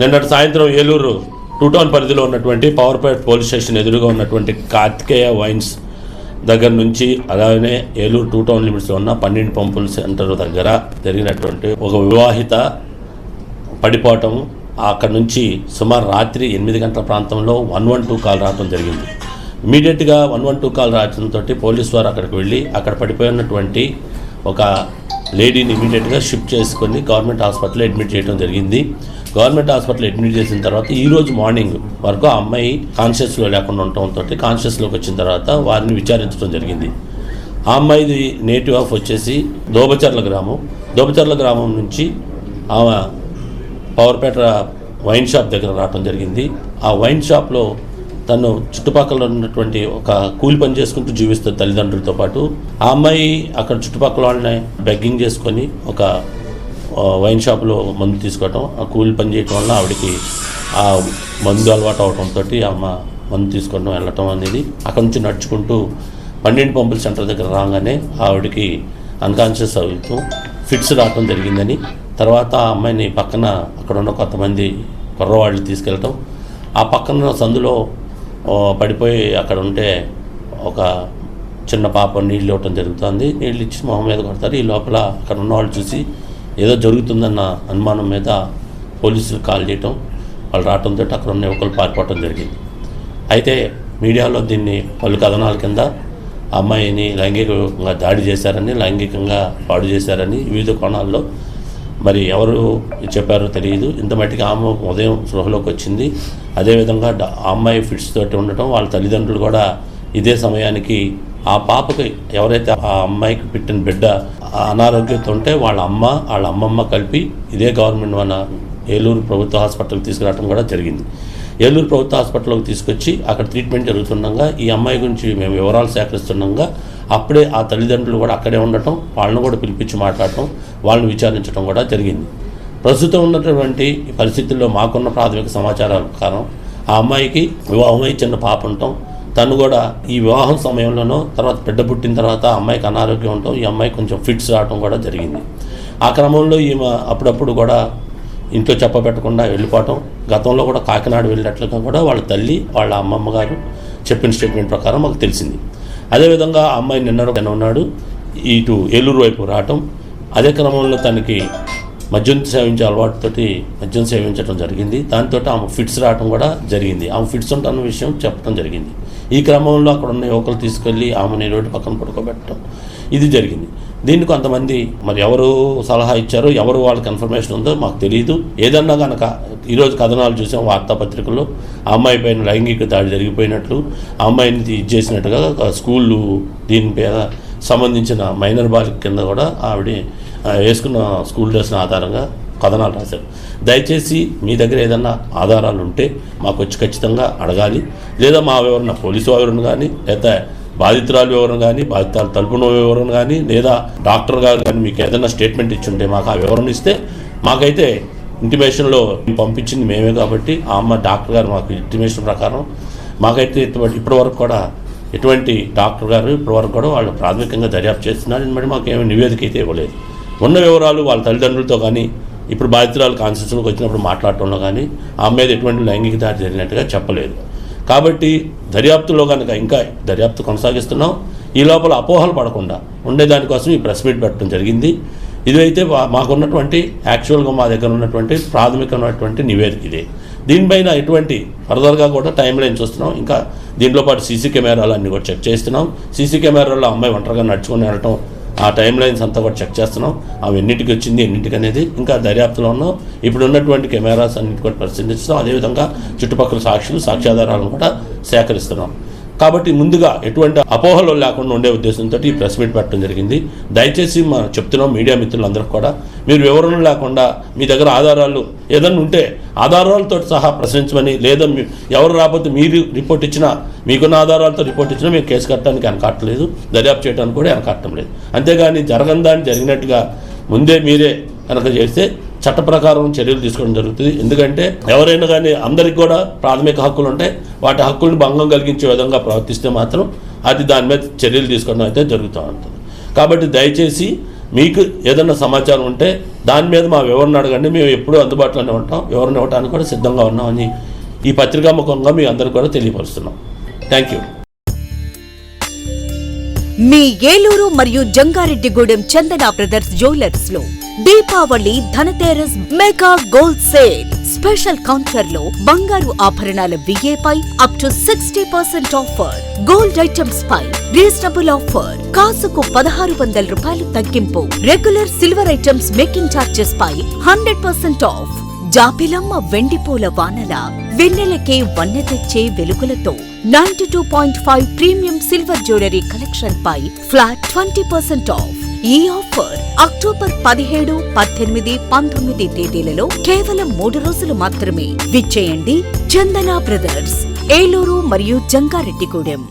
నిన్నటి సాయంత్రం Eluru two town పరిధిలో ఉన్నటువంటి పవర్పేట్ పోలీస్ స్టేషన్ ఎదురుగా ఉన్నటువంటి కార్తికేయ వైన్స్ దగ్గర నుంచి అలాగే ఏలూరు టూ టౌన్ లిమిట్స్లో ఉన్న పన్నెండు పంపుల సెంటర్ దగ్గర జరిగినటువంటి ఒక వివాహిత పడిపోవటం అక్కడ నుంచి సుమారు రాత్రి ఎనిమిది గంటల ప్రాంతంలో వన్ వన్ టూ కాల్ రావడం జరిగింది. ఇమీడియట్గా వన్ వన్ టూ కాల్ రావడంతో పోలీసు వారు అక్కడికి వెళ్ళి అక్కడ పడిపోయినటువంటి ఒక లేడీని ఇమీడియట్గా షిఫ్ట్ చేసుకొని గవర్నమెంట్ హాస్పిటల్లో అడ్మిట్ చేయడం జరిగింది. గవర్నమెంట్ హాస్పిటల్ అడ్మిట్ చేసిన తర్వాత ఈ రోజు మార్నింగ్ వరకు ఆ అమ్మాయి కాన్షియస్లో లేకుండా ఉండటంతో కాన్షియస్లోకి వచ్చిన తర్వాత వారిని విచారించడం జరిగింది. ఆ అమ్మాయిది నేటివ్ ఆఫ్ వచ్చేసి దోబచర్ల గ్రామం. దోబచర్ల గ్రామం నుంచి ఆమె పవర్పేట వైన్ షాప్ దగ్గర రావడం జరిగింది. ఆ వైన్ షాప్లో తను చుట్టుపక్కల ఉన్నటువంటి ఒక కూలి పని చేసుకుంటూ జీవిస్తుంది తల్లిదండ్రులతో పాటు ఆ అమ్మాయి అక్కడ చుట్టుపక్కల వాళ్ళని బెగ్గింగ్ చేసుకొని ఒక వైన్ షాప్లో మందు తీసుకోవటం ఆ కూలి పని చేయటం వల్ల ఆవిడకి ఆ మందు అలవాటు అవడంతో అమ్మ మందు తీసుకోవడం వెళ్ళటం అనేది అక్కడ నుంచి నడుచుకుంటూ పన్నెండు పంపుల సెంటర్ దగ్గర రాగానే ఆవిడకి అన్కాన్షియస్ అవుతూ ఫిట్స్ రావటం జరిగిందని తర్వాత ఆ అమ్మాయిని పక్కన అక్కడ ఉన్న కొంతమంది కుర్రవాళ్ళు తీసుకెళ్ళటం ఆ పక్కన సందులో పడిపోయి అక్కడ ఉంటే ఒక చిన్న పాప నీళ్ళు ఇవ్వటం జరుగుతుంది. నీళ్ళు ఇచ్చి మొహం మీద కొడతారు. ఈ లోపల అక్కడ ఉన్న వాళ్ళు చూసి ఏదో జరుగుతుందన్న అనుమానం మీద పోలీసులు కాల్ చేయటం వాళ్ళు రావడంతో అక్కడ ఉన్న యువకులు పారిపోవటం జరిగింది. అయితే మీడియాలో దీన్ని పలు కథనాల కింద అమ్మాయిని లైంగికంగా దాడి చేశారని లైంగికంగా పాడు చేశారని వివిధ కోణాల్లో మరి ఎవరు చెప్పారో తెలియదు. ఇంత మట్టికి ఆమె ఉదయం స్పృహలోకి వచ్చింది. అదేవిధంగా ఆ అమ్మాయి ఫిట్స్ తోటి ఉండటం వాళ్ళ తల్లిదండ్రులు కూడా ఇదే సమయానికి ఆ పాపకి ఎవరైతే ఆ అమ్మాయికి పెట్టిన బిడ్డ అనారోగ్యంతో ఉంటే వాళ్ళ అమ్మ వాళ్ళ అమ్మమ్మ కలిపి ఇదే గవర్నమెంట్ మన ఏలూరు ప్రభుత్వ హాస్పిటల్కి తీసుకురావడం కూడా జరిగింది. ఏలూరు ప్రభుత్వ హాస్పిటల్లోకి తీసుకొచ్చి అక్కడ ట్రీట్మెంట్ జరుగుతుండగా ఈ అమ్మాయి గురించి మేము వివరాలు సేకరిస్తుండగా అప్పుడే ఆ తల్లిదండ్రులు కూడా అక్కడే ఉండటం వాళ్ళని కూడా పిలిపించి మాట్లాడటం వాళ్ళని విచారించడం కూడా జరిగింది. ప్రస్తుతం ఉన్నటువంటి పరిస్థితుల్లో మాకున్న ప్రాథమిక సమాచారాల ప్రకారం ఆ అమ్మాయికి వివాహమై చిన్న పాప ఉండటం తను కూడా ఈ వివాహం సమయంలోనూ తర్వాత బిడ్డ పుట్టిన తర్వాత అమ్మాయికి అనారోగ్యం ఉండటం ఈ అమ్మాయి కొంచెం ఫిట్స్ రావడం కూడా జరిగింది. ఆ క్రమంలో ఈమె అప్పుడప్పుడు కూడా ఇంట్లో చెప్పబెట్టకుండా వెళ్ళిపోవటం గతంలో కూడా కాకినాడ వెళ్ళినట్లుగా కూడా వాళ్ళ తల్లి వాళ్ళ అమ్మమ్మ గారు చెప్పిన స్టేట్మెంట్ ప్రకారం మాకు తెలిసింది. అదేవిధంగా ఆ అమ్మాయి నిన్న ఉన్నాడు ఇటు ఏలూరు వైపు రావటం అదే క్రమంలో తనకి మద్యం సేవించే అలవాటుతోటి మద్యం సేవించడం జరిగింది. దాంతో ఆమె ఫిట్స్ రావడం కూడా జరిగింది. ఆమె ఫిట్స్ ఉంటున్న విషయం చెప్పడం జరిగింది. ఈ క్రమంలో అక్కడ ఉన్న యువకులు తీసుకెళ్ళి ఆమెని రోడ్డు పక్కన పడుకోబెట్టడం ఇది జరిగింది. దీన్ని కొంతమంది మరి ఎవరు సలహా ఇచ్చారో ఎవరు వాళ్ళకి ఇన్ఫర్మేషన్ ఉందో మాకు తెలియదు ఏదన్నా కనుక ఈరోజు కథనాలు చూసాం వార్తాపత్రికల్లో ఆ అమ్మాయి పైన లైంగిక దాడి జరిగిపోయినట్లు ఆ అమ్మాయిని ఇది చేసినట్టుగా స్కూళ్ళు దీని మీద సంబంధించిన మైనర్ బాలిక కింద కూడా ఆవిడ వేసుకున్న స్కూల్ డ్రెస్ని ఆధారంగా కథనాలు రాశారు. దయచేసి మీ దగ్గర ఏదన్నా ఆధారాలు ఉంటే మాకు వచ్చి ఖచ్చితంగా అడగాలి. లేదా మా వివరణ పోలీసు వివరణ కానీ లేదా బాధితురాలు వివరణ కానీ బాధితురాలు తలుపున వివరణ కానీ లేదా డాక్టర్ గారు కానీ మీకు ఏదైనా స్టేట్మెంట్ ఇచ్చుంటే మాకు ఆ వివరణ ఇస్తే మాకైతే ఇంటిమేషన్లో పంపించింది మేమే కాబట్టి ఆ అమ్మ డాక్టర్ గారు మాకు ఇంటిమేషన్ ప్రకారం మాకైతే ఇటువంటి ఇప్పటివరకు కూడా ఎటువంటి డాక్టర్ గారు ఇప్పటి వరకు కూడా వాళ్ళు ప్రాథమికంగా దర్యాప్తు చేస్తున్నారు. మరి మాకు ఏమి నివేదిక అయితే ఇవ్వలేదు. ఉన్న వివరాలు వాళ్ళ తల్లిదండ్రులతో కానీ ఇప్పుడు బాధితురాలు కాన్స్టిట్యూషన్కి వచ్చినప్పుడు మాట్లాడటంలో కానీ ఆ మీద ఎటువంటి లైంగిక దాడి జరిగినట్టుగా చెప్పలేదు. కాబట్టి దర్యాప్తులో కనుక ఇంకా దర్యాప్తు కొనసాగిస్తున్నాం. ఈ లోపల అపోహలు పడకుండా ఉండేదానికోసం ఈ ప్రెస్ మీట్ పెట్టడం జరిగింది. ఇదైతే మా- మాకున్నటువంటి యాక్చువల్గా మా దగ్గర ఉన్నటువంటి ప్రాథమికమైనటువంటి నివేదిక ఇదే. దీనిపైన ఎటువంటి ఫర్దర్గా కూడా టైం లైన్ చూస్తున్నాం ఇంకా దీంట్లో పాటు సీసీ కెమెరాలు అన్నీ కూడా చెక్ చేస్తున్నాం. సీసీ కెమెరాలో అమ్మాయి ఒంటరిగా నడుచుకుని వెళ్ళటం ఆ టైం లైన్స్ అంతా కూడా చెక్ చేస్తున్నాం. అవి ఎన్నింటికి వచ్చింది ఎన్నింటికి అనేది ఇంకా దర్యాప్తులో ఉన్నాం. ఇప్పుడు ఉన్నటువంటి కెమెరాస్ అన్నింటి కూడా పరిశీలిస్తున్నాం అదేవిధంగా చుట్టుపక్కల సాక్షులు సాక్ష్యాధారాలను కూడా సేకరిస్తున్నాం. కాబట్టి ముందుగా ఎటువంటి అపోహలు లేకుండా ఉండే ఉద్దేశంతో ఈ ప్రెస్ మీట్ పెట్టడం జరిగింది. దయచేసి మనం చెప్తున్నాం మీడియా మిత్రులందరికీ కూడా. మీరు వివరణ లేకుండా మీ దగ్గర ఆధారాలు ఏదైనా ఉంటే ఆధారాలతో సహా ప్రశ్నించమని లేదా మీ ఎవరు రాకపోతే మీరు రిపోర్ట్ ఇచ్చినా మీకున్న ఆధారాలతో రిపోర్ట్ ఇచ్చినా మేము కేసు కట్టడానికి వెనకాట్టలేదు దర్యాప్తు చేయడానికి కూడా వెనకాట్టడం లేదు. అంతేగాని జరగందాన్ని జరిగినట్టుగా ముందే మీరే కనుక చేస్తే చట్ట ప్రకారం చర్యలు తీసుకోవడం జరుగుతుంది. ఎందుకంటే ఎవరైనా కానీ అందరికి కూడా ప్రాథమిక హక్కులు ఉంటాయి. వాటి హక్కులను భంగం కలిగించే విధంగా ప్రవర్తిస్తే మాత్రం అది దాని మీద చర్యలు తీసుకోవడం అయితే జరుగుతూ ఉంటుంది. కాబట్టి దయచేసి మీకు ఏదైనా సమాచారం ఉంటే దాని మీద మా వివరణ అడగండి. మేము ఎప్పుడూ అందుబాటులోనే ఉంటాం. వివరణ ఇవ్వడానికి కూడా సిద్ధంగా ఉన్నామని ఈ పత్రికాముఖంగా మీ అందరికి కూడా తెలియపరుస్తున్నాం. థ్యాంక్ యూ మీ ఏలూరు మరియు Jangareddygudem Chandana brothers జ్యువెలర్స్లో Deepavali Dhanteras mega gold sale. Special కౌంటర్లో బంగారు ఆభరణాల విఏపై up to sixty percent offer gold items pi reasonable offer కాసుకు పదహారు వందల రూపాయలు తగ్గింపు. Regular silver items making charges పై హండ్రెడ్ పర్సెంట్ ఆఫ్ జాపిలమ్మ వెండిపూల వానల వెన్నెలకే వన్నె తెచ్చే వెలుగులతో ninety two point five premium silver jewellery collection పై ఫ్లాట్ ట్వంటీ పర్సెంట్ ఆఫ్ ఈ ఆఫర్ అక్టోబర్ పదిహేడు పద్దెనిమిది పంతొమ్మిది తేదీలలో కేవలం మూడు రోజులు మాత్రమే. విచ్చేయండి చందన బ్రదర్స్ ఏలూరు మరియు జంగారెడ్డిగూడెం.